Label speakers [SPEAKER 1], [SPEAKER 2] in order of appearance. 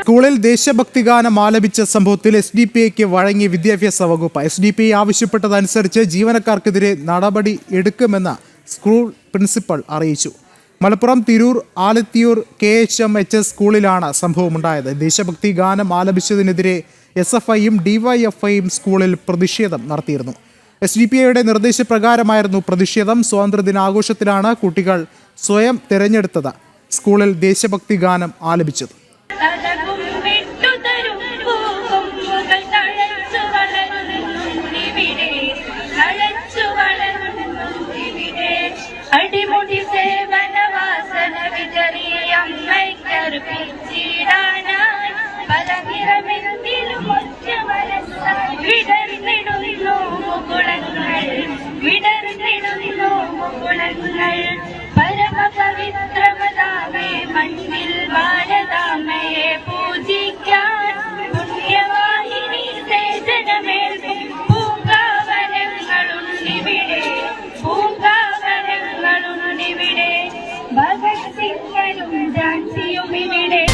[SPEAKER 1] സ്കൂളിൽ ദേശഭക്തി ഗാനം ആലപിച്ച സംഭവത്തിൽ എസ് ഡി പി ഐക്ക് വഴങ്ങി വിദ്യാഭ്യാസ വകുപ്പ്. എസ് ഡി പി ഐ ആവശ്യപ്പെട്ടതനുസരിച്ച് ജീവനക്കാർക്കെതിരെ നടപടി എടുക്കുമെന്ന് സ്കൂൾ പ്രിൻസിപ്പൽ അറിയിച്ചു. Malappuram Tirur Alathiyur K H M H S സ്കൂളിലാണ് സംഭവമുണ്ടായത്. ദേശഭക്തി ഗാനം ആലപിച്ചതിനെതിരെ എസ് എഫ് ഐയും ഡിവൈഎഫ്ഐയും സ്കൂളിൽ പ്രതിഷേധം നടത്തിയിരുന്നു. എസ് ഡി പി ഐയുടെ നിർദ്ദേശപ്രകാരമായിരുന്നു പ്രതിഷേധം സ്വാതന്ത്ര്യദിനാഘോഷത്തിലാണ് കുട്ടികൾ സ്വയം തിരഞ്ഞെടുത്തത്. സ്കൂളിൽ ദേശഭക്തി ഗാനം ആലപിച്ചത്.
[SPEAKER 2] അടിമുടി സേവനവാസന ഗുണങ്ങൾ പരമപവിത്രമതാമേ മണ്ണിൽ വാഴതാമയെ പൂജിക്കാൻ പുണ്യവാഹിനി സേചനമേൽക്കും പൂങ്കാവനങ്ങളുണ്ടിവിടെ പൂങ്കാവനങ്ങളുണ്ടിവിടെ. ഭഗത് സിംഗനും ജാൻസിയും ഇവിടെ.